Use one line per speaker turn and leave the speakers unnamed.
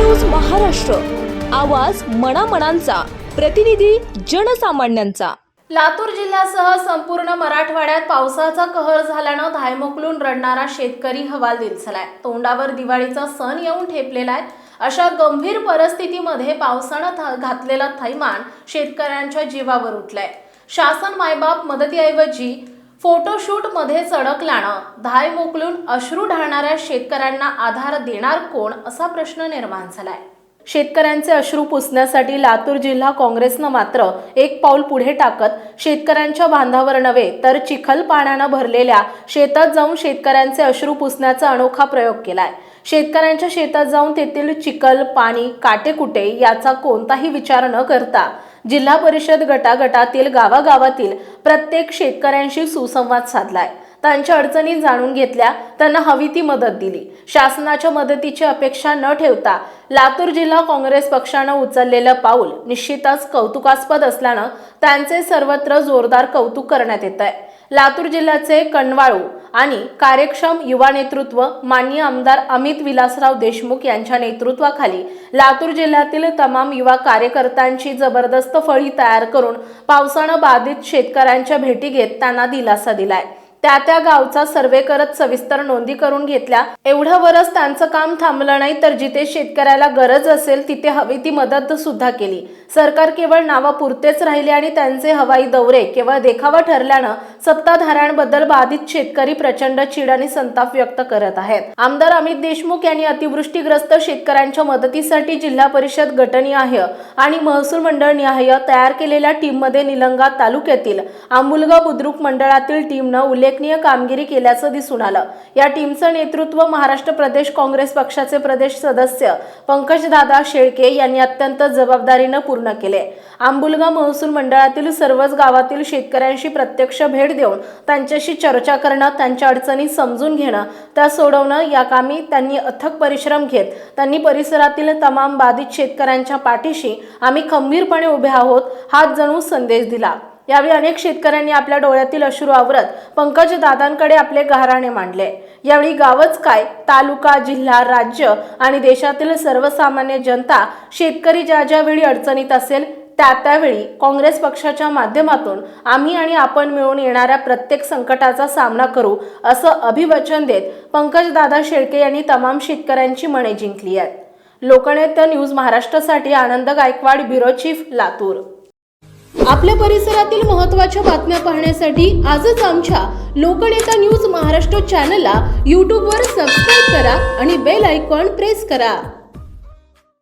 News Maharashtra. आवाज मनामनांचा. प्रतिनिधी जनसामान्यांचा.
लातूर जिल्ह्यासह संपूर्ण मराठवाड्यात पावसाचा कहर झाल्यानं धायमोकलून रडणारा शेतकरी हवालदिल झालाय तोंडावर दिवाळीचा सण येऊन ठेपलेला आहे. अशा गंभीर परिस्थितीमध्ये पावसानं घातलेला थैमान शेतकऱ्यांच्या जीवावर उठलाय. शासन मायबाप मदतीऐवजी फोटोशूटमध्येच अडकल्यानं धाय मोकलून अश्रू ढाळणाऱ्या शेतकऱ्यांना आधार देणार कोण असा प्रश्न निर्माण झालाय. शेतकऱ्यांचे अश्रू पुसण्यासाठी लातूर जिल्हा काँग्रेसनं मात्र एक पाऊल पुढे टाकत शेतकऱ्यांच्या बांधावर नव्हे तर चिखल पाण्यानं भरलेल्या शेतात जाऊन शेतकऱ्यांचे अश्रू पुसण्याचा अनोखा प्रयोग केलाय. शेतकऱ्यांच्या शेतात जाऊन तेथील चिखल पाणी काटेकुटे याचा कोणताही विचार न करता जिल्हा परिषद गटागटातील गावागावातील प्रत्येक शेतकऱ्यांशी सुसंवाद साधलाय. त्यांच्या अडचणी जाणून घेतल्या त्यांना हवी ती मदत दिली. शासनाच्या मदतीची अपेक्षा न ठेवता लातूर जिल्हा काँग्रेस पक्षानं उचललेलं पाऊल निश्चितच कौतुकास्पद असल्यानं त्यांचे सर्वत्र जोरदार कौतुक करण्यात येत आहे लातूर जिल्ह्याचे कणवाळू आणि कार्यक्षम युवा नेतृत्व माननीय आमदार अमित विलासराव देशमुख यांच्या नेतृत्वाखाली लातूर जिल्ह्यातील तमाम युवा कार्यकर्त्यांची जबरदस्त फळी तयार करून पावसानं बाधित शेतकऱ्यांच्या भेटी घेत त्यांना दिलासा दिलाय. त्या त्या गावचा सर्वे करत सविस्तर नोंदी करून घेतल्या. एवढ्यावरच त्यांचं काम थांबलं नाही तर जिथे शेतकऱ्याला गरज असेल तिथे हवी ती मदत सुद्धा केली. सरकार केवळ नावापुरतेच राहिले आणि त्यांचे हवाई दौरे केवळ देखावा ठरल्यानं सत्ताधाऱ्यांबद्दल बाधित शेतकरी प्रचंड चीड आणि संताप व्यक्त करत आहेत. आमदार अमित देशमुख यांनी अतिवृष्टीग्रस्त शेतकऱ्यांच्या मदतीसाठी जिल्हा परिषद गटनिहाय आणि महसूल मंडळ निहाय तयार केलेल्या टीममध्ये निलंगा तालुक्यातील आंबुलगा बुद्रुक मंडळातील टीमनं उल्लेखनीय कामगिरी केल्याचं दिसून आलं. या टीमचं नेतृत्व महाराष्ट्र प्रदेश काँग्रेस पक्षाचे प्रदेश सदस्य पंकजदादा शेळके यांनी अत्यंत जबाबदारीनं पूर्ण केले. आंबुलगा महसूल मंडळातील सर्वच गावातील शेतकऱ्यांशी प्रत्यक्ष भेट देऊन त्यांच्याशी चर्चा करणं त्यांच्या अडचणी समजून घेणं त्या सोडवणं या कामी त्यांनी अथक परिश्रम घेत त्यांनी परिसरातील तमाम बाधित शेतकऱ्यांच्या पाठीशी आम्ही खंबीरपणे उभे आहोत हाच जणू संदेश दिला. यावेळी अनेक शेतकऱ्यांनी आपल्या डोळ्यातील अश्रू आवरत पंकज दादांकडे आपले गहाराणे मांडले. यावेळी गावच काय तालुका जिल्हा राज्य आणि देशातील सर्वसामान्य जनता शेतकरी ज्या ज्या वेळी अडचणीत असेल त्या त्यावेळी काँग्रेस पक्षाच्या माध्यमातून आम्ही आणि आपण मिळून येणाऱ्या प्रत्येक संकटाचा सामना करू असं अभिवचन देत पंकजदादा शेळके यांनी तमाम शेतकऱ्यांची मने जिंकली आहेत. लोकनेत्य न्यूज महाराष्ट्रासाठी आनंद गायकवाड ब्युरो चीफ लातूर. आपल्या परिसरातील महत्त्वाच्या बातम्या पाहण्यासाठी आजच आमच्या लोकनेता न्यूज महाराष्ट्र चॅनलला यूट्यूबवर सबस्क्राईब करा आणि बेल आयकॉन प्रेस करा.